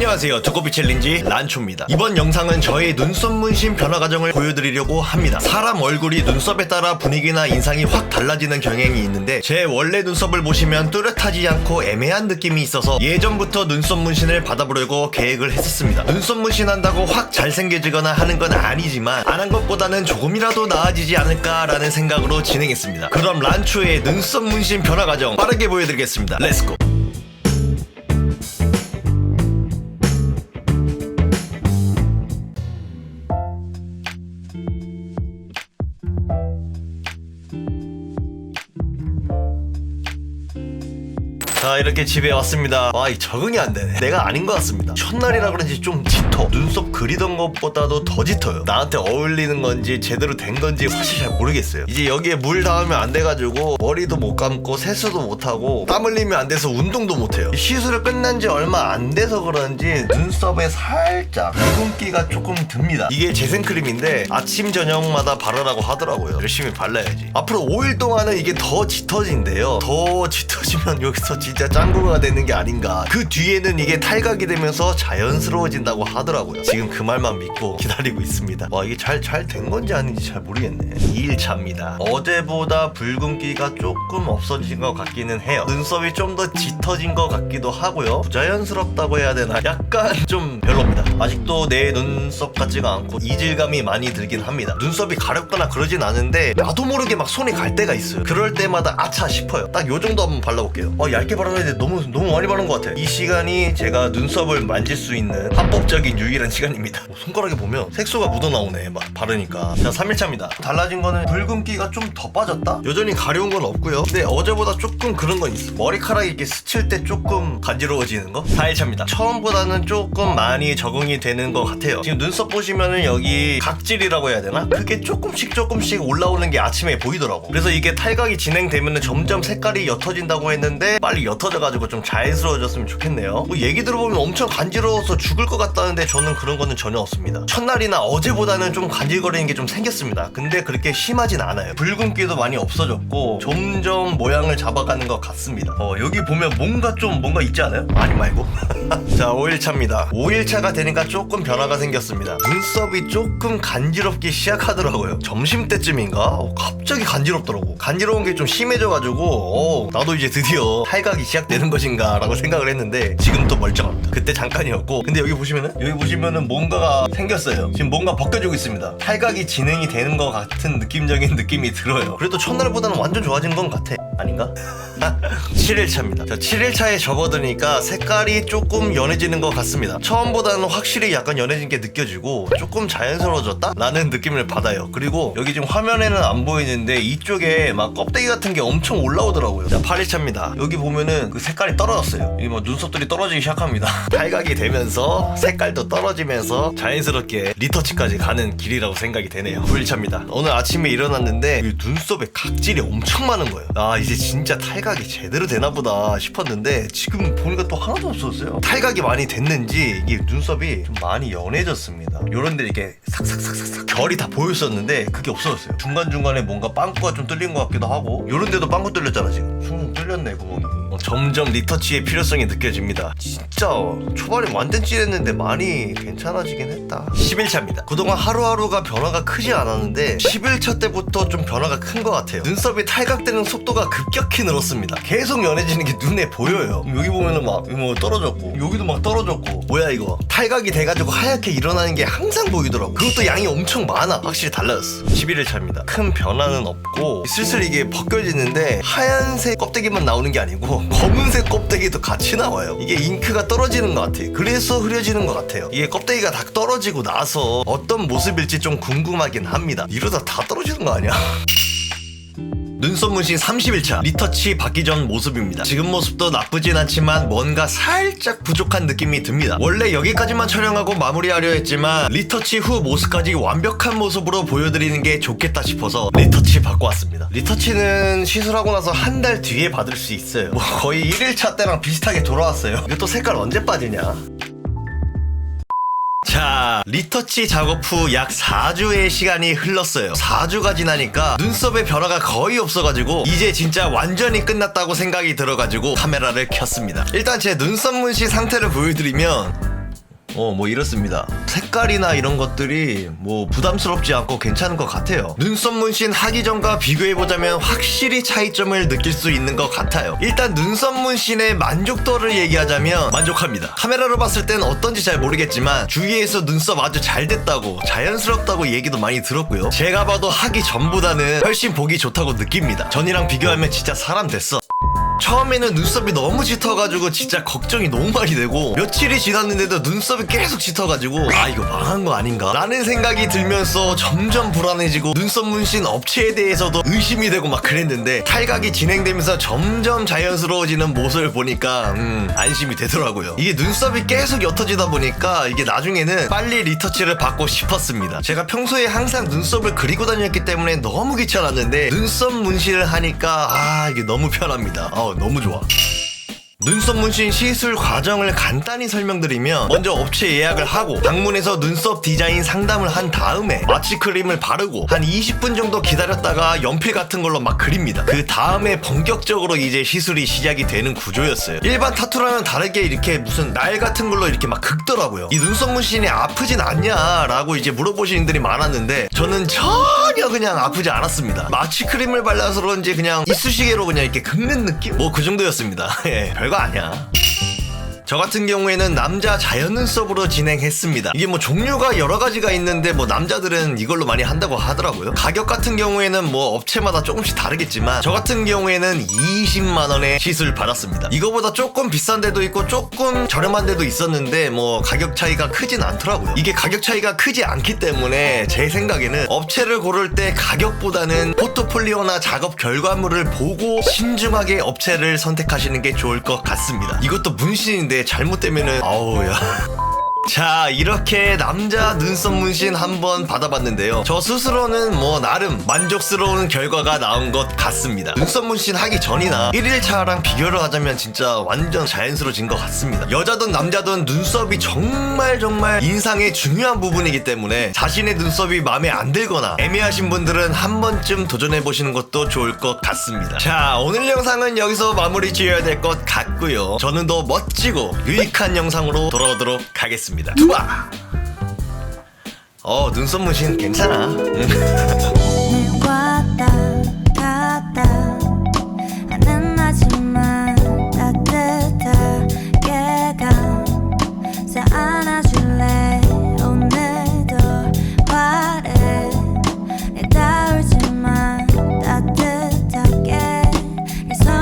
안녕하세요. 두꺼비 챌린지 란초입니다. 이번 영상은 저의 눈썹 문신 변화 과정을 보여드리려고 합니다. 사람 얼굴이 눈썹에 따라 분위기나 인상이 확 달라지는 경향이 있는데 제 원래 눈썹을 보시면 뚜렷하지 않고 애매한 느낌이 있어서 예전부터 눈썹 문신을 받아보려고 계획을 했었습니다. 눈썹 문신 한다고 확 잘생겨지거나 하는 건 아니지만 안 한 것보다는 조금이라도 나아지지 않을까라는 생각으로 진행했습니다. 그럼 란초의 눈썹 문신 변화 과정 빠르게 보여드리겠습니다. 렛츠고 자 이렇게 집에 왔습니다. 와이 적응이 안 되네. 내가 아닌 것 같습니다. 첫날이라 그런지 좀 짙어. 눈썹 그리던 것보다도 더 짙어요. 나한테 어울리는 건지 제대로 된 건지 사실 잘 모르겠어요. 이제 여기에 물 닿으면 안 돼가지고 머리도 못 감고 세수도 못하고 땀 흘리면 안 돼서 운동도 못해요. 시술을 끝난 지 얼마 안 돼서 그런지 눈썹에 살짝 붉은기가 조금 듭니다. 이게 재생크림인데 아침 저녁마다 바르라고 하더라고요. 열심히 발라야지. 앞으로 5일 동안은 이게 더 짙어진대요. 더 짙어지면 여기서 진짜 짱구가 되는 게 아닌가. 그 뒤에는 이게 탈각이 되면서 자연스러워진다고 하더라고요. 지금 그 말만 믿고 기다리고 있습니다. 와 이게 잘 잘 된 건지 아닌지 잘 모르겠네. 2일차입니다. 어제보다 붉은기가 조금 없어진 것 같기는 해요. 눈썹이 좀 더 짙어진 것 같기도 하고요. 부자연스럽다고 해야 되나? 약간 좀 별로입니다. 아직도 내 눈썹 같지가 않고 이질감이 많이 들긴 합니다. 눈썹이 가렵거나 그러진 않은데 나도 모르게 막 손이 갈 때가 있어요. 그럴 때마다 아차 싶어요. 딱 요 정도 한번 발라볼게요. 어 얇게 발라야 너무 너무 많이 바른 것 같아. 이 시간이 제가 눈썹을 만질 수 있는 합법적인 유일한 시간입니다. 어, 손가락에 보면 색소가 묻어나오네 막 바르니까. 자 3일차입니다. 달라진 거는 붉은기가 좀 더 빠졌다? 여전히 가려운 건 없고요. 근데 어제보다 조금 그런 건 있어. 머리카락이 이렇게 스칠 때 조금 간지러워지는 거? 4일차입니다. 처음보다는 조금 많이 적응이 되는 것 같아요. 지금 눈썹 보시면은 여기 각질이라고 해야 되나? 그게 조금씩 조금씩 올라오는 게 아침에 보이더라고. 그래서 이게 탈각이 진행되면은 점점 색깔이 옅어진다고 했는데 빨리 옅어져가지고 좀 자연스러워졌으면 좋겠네요. 뭐 얘기 들어보면 엄청 간지러워서 죽을 것 같다는데 저는 그런 거는 전혀 없습니다. 첫날이나 어제보다는 좀 간질거리는 게 좀 생겼습니다. 근데 그렇게 심하진 않아요. 붉은기도 많이 없어졌고 점점 모양을 잡아가는 것 같습니다. 어 여기 보면 뭔가 좀 뭔가 있지 않아요? 아니 말고. 자 5일차입니다. 5일차가 되니까 조금 변화가 생겼습니다. 눈썹이 조금 간지럽기 시작하더라고요. 점심 때쯤인가? 어, 갑자기 간지럽더라고. 간지러운 게 좀 심해져가지고 어, 나도 이제 드디어 탈각 이 시작되는 것인가 라고 생각을 했는데 지금 또 멀쩡합니다. 그때 잠깐이었고 근데 여기 보시면은 여기 보시면은 뭔가가 생겼어요. 지금 뭔가 벗겨지고 있습니다. 탈각이 진행이 되는 것 같은 느낌적인 느낌이 들어요. 그래도 첫날보다는 완전 좋아진 건 같아 아닌가? 7일차입니다. 자, 7일차에 접어드니까 색깔이 조금 연해지는 것 같습니다. 처음보다는 확실히 약간 연해진 게 느껴지고 조금 자연스러워졌다? 라는 느낌을 받아요. 그리고 여기 지금 화면에는 안 보이는데 이쪽에 막 껍데기 같은 게 엄청 올라오더라고요. 자, 8일차입니다. 여기 보면은 그 색깔이 떨어졌어요. 여기 뭐 눈썹들이 떨어지기 시작합니다. 탈각이 되면서 색깔도 떨어지면서 자연스럽게 리터치까지 가는 길이라고 생각이 되네요. 9일차입니다. 오늘 아침에 일어났는데 이 눈썹에 각질이 엄청 많은 거예요. 아, 이제 진짜 탈각이 제대로 되나 보다 싶었는데 지금 보니까 또 하나도 없었어요. 탈각이 많이 됐는지 이게 눈썹이 좀 많이 연해졌습니다. 요런 데 이렇게 삭삭삭삭삭 결이 다 보였었는데 그게 없어졌어요. 중간중간에 뭔가 빵꾸가 좀 뚫린 것 같기도 하고 요런 데도 빵꾸 뚫렸잖아 지금. 숭 뚫렸네 구멍이. 어, 점점 리터치의 필요성이 느껴집니다. 진짜 초반에 완전 찌했는데 많이 괜찮아지긴 했다. 11차입니다. 그동안 하루하루가 변화가 크지 않았는데 11차 때부터 좀 변화가 큰 것 같아요. 눈썹이 탈각되는 속도가 급격히 늘었습니다. 계속 연해지는 게 눈에 보여요. 여기 보면은 막 뭐 떨어졌고 여기도 막 떨어졌고 뭐야 이거 탈각이 돼가지고 하얗게 일어나는 게 항상 보이더라고. 그것도 양이 엄청 많아. 확실히 달라졌어. 11일차입니다. 큰 변화는 없고 슬슬 이게 벗겨지는데 하얀색 껍데기만 나오는 게 아니고 검은색 껍데기도 같이 나와요. 이게 잉크가 떨어지는 것 같아. 그래서 흐려지는 것 같아요. 이게 껍데기가 다 떨어지고 나서 어떤 모습일지 좀 궁금하긴 합니다. 이러다 다 떨어지는 거 아니야? 눈썹 문신 30일차 리터치 받기 전 모습입니다. 지금 모습도 나쁘진 않지만 뭔가 살짝 부족한 느낌이 듭니다. 원래 여기까지만 촬영하고 마무리하려 했지만 리터치 후 모습까지 완벽한 모습으로 보여드리는 게 좋겠다 싶어서 리터치 받고 왔습니다. 리터치는 시술하고 나서 한 달 뒤에 받을 수 있어요. 뭐 거의 1일차 때랑 비슷하게 돌아왔어요. 이거 또 색깔 언제 빠지냐 자, 리터치 작업 후 약 4주의 시간이 흘렀어요. 4주가 지나니까 눈썹의 변화가 거의 없어가지고 이제 진짜 완전히 끝났다고 생각이 들어가지고 카메라를 켰습니다. 일단 제 눈썹 문신 상태를 보여드리면 어, 뭐 이렇습니다. 색깔이나 이런 것들이 뭐 부담스럽지 않고 괜찮은 것 같아요. 눈썹 문신 하기 전과 비교해보자면 확실히 차이점을 느낄 수 있는 것 같아요. 일단 눈썹 문신의 만족도를 얘기하자면 만족합니다. 카메라로 봤을 땐 어떤지 잘 모르겠지만 주위에서 눈썹 아주 잘 됐다고 자연스럽다고 얘기도 많이 들었고요. 제가 봐도 하기 전보다는 훨씬 보기 좋다고 느낍니다. 전이랑 비교하면 진짜 사람 됐어. 처음에는 눈썹이 너무 짙어가지고 진짜 걱정이 너무 많이 되고 며칠이 지났는데도 눈썹이 계속 짙어가지고 아 이거 망한 거 아닌가? 라는 생각이 들면서 점점 불안해지고 눈썹 문신 업체에 대해서도 의심이 되고 막 그랬는데 탈각이 진행되면서 점점 자연스러워지는 모습을 보니까 음 안심이 되더라고요. 이게 눈썹이 계속 옅어지다 보니까 이게 나중에는 빨리 리터치를 받고 싶었습니다. 제가 평소에 항상 눈썹을 그리고 다녔기 때문에 너무 귀찮았는데 눈썹 문신을 하니까 아 이게 너무 편합니다. 어 너무 좋아 눈썹 문신 시술 과정을 간단히 설명드리면 먼저 업체 예약을 하고 방문해서 눈썹 디자인 상담을 한 다음에 마취 크림을 바르고 한 20분 정도 기다렸다가 연필 같은 걸로 막 그립니다. 그 다음에 본격적으로 이제 시술이 시작이 되는 구조였어요. 일반 타투랑은 다르게 이렇게 무슨 날 같은 걸로 이렇게 막 긁더라고요. 이 눈썹 문신이 아프진 않냐 라고 이제 물어보시는 분들이 많았는데 저는 전혀 그냥 아프지 않았습니다. 마취 크림을 발라서 그런지 그냥 이쑤시개로 그냥 이렇게 긁는 느낌? 뭐 그 정도였습니다. 예, 별거 아니야. 저 같은 경우에는 남자 자연 눈썹으로 진행했습니다. 이게 뭐 종류가 여러 가지가 있는데 뭐 남자들은 이걸로 많이 한다고 하더라고요. 가격 같은 경우에는 뭐 업체마다 조금씩 다르겠지만 저 같은 경우에는 20만 원의 시술 받았습니다. 이거보다 조금 비싼 데도 있고 조금 저렴한 데도 있었는데 뭐 가격 차이가 크진 않더라고요. 이게 가격 차이가 크지 않기 때문에 제 생각에는 업체를 고를 때 가격보다는 포트폴리오나 작업 결과물을 보고 신중하게 업체를 선택하시는 게 좋을 것 같습니다. 이것도 문신인데 잘못되면은 아우 야. 자 이렇게 남자 눈썹 문신 한번 받아봤는데요. 저 스스로는 뭐 나름 만족스러운 결과가 나온 것 같습니다. 눈썹 문신 하기 전이나 1일차랑 비교를 하자면 진짜 완전 자연스러워진 것 같습니다. 여자든 남자든 눈썹이 정말 정말 인상의 중요한 부분이기 때문에 자신의 눈썹이 마음에 안 들거나 애매하신 분들은 한 번쯤 도전해보시는 것도 좋을 것 같습니다. 자 오늘 영상은 여기서 마무리 지어야 될 것 같고요. 저는 더 멋지고 유익한 영상으로 돌아오도록 하겠습니다 투바 어 눈썹 문신 괜찮아. 음.